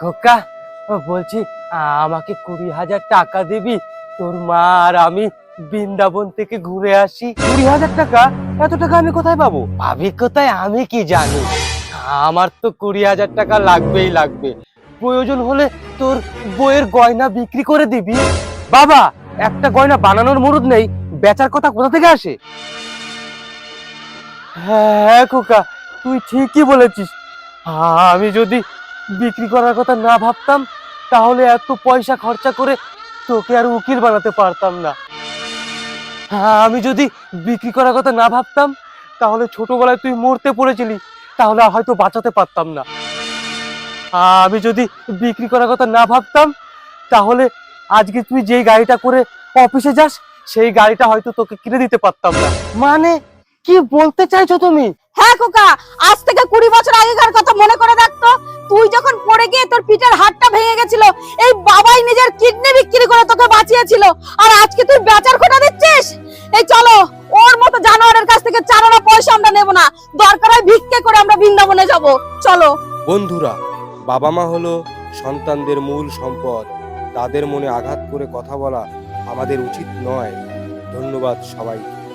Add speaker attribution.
Speaker 1: খোকা বলছি আমাকে কুড়ি হাজার টাকা দিবি? তোর মা আর আমি বৃন্দাবন থেকে ঘুরে আসি। কুড়ি হাজার টাকা? এত টাকা আমি কোথায় পাবো? ভাবি কোথায় আমি কি জানি? আমার তো কুড়ি হাজার টাকা লাগবেই লাগবে। প্রয়োজন হলে তোর বইয়ের গয়না বিক্রি করে দিবি। বাবা, একটা গয়না বানানোর মুরুদ নেই। বেচার কথা কোথা থেকে আসে? হ্যাঁ খোকা, তুই ঠিকই বলেছিস। আমি যদি বিক্রি করার কথা না ভাবতাম তাহলে এত পয়সা খরচা করে তোকে আর উকিল বানাতে পারতাম না। আমি যদি বিক্রি করার কথা না ভাবতাম তাহলে ছোটবেলায় তুই মরতে পড়েছিলি তাহলে হয়তো বাঁচাতে পারতাম না। আমি যদি বিক্রি করার কথা না ভাবতাম তাহলে আজকে তুই যেই গাড়িটা করে অফিসে যাস সেই গাড়িটা হয়তো তোকে কিনে দিতে পারতাম না। মানে কি বলতে চাইছো তুমি?
Speaker 2: হ্যাঁ খোকা আজ থেকে কুড়ি বছর আগেকার তোর পিঠের হাড়টা ভেঙে গেছিল। এই বাবাই নিজের কিডনি বিক্রি করে তোকে বাঁচিয়েছিল। আর আজকে তুই বেচার খোটা দিচ্ছিস? এই চলো, ওর মতো জানোয়ারের কাছ থেকে চারানা পয়সা আমরা নেব না। দরকার হয় ভিক্ষে করে আমরা বৃন্দাবনে যাব। চলো।
Speaker 3: বন্ধুরা, বাবা মা হলো সন্তানদের মূল সম্পদ। তাদের মনে আঘাত করে কথা বলা আমাদের উচিত নয়। ধন্যবাদ সবাইকে।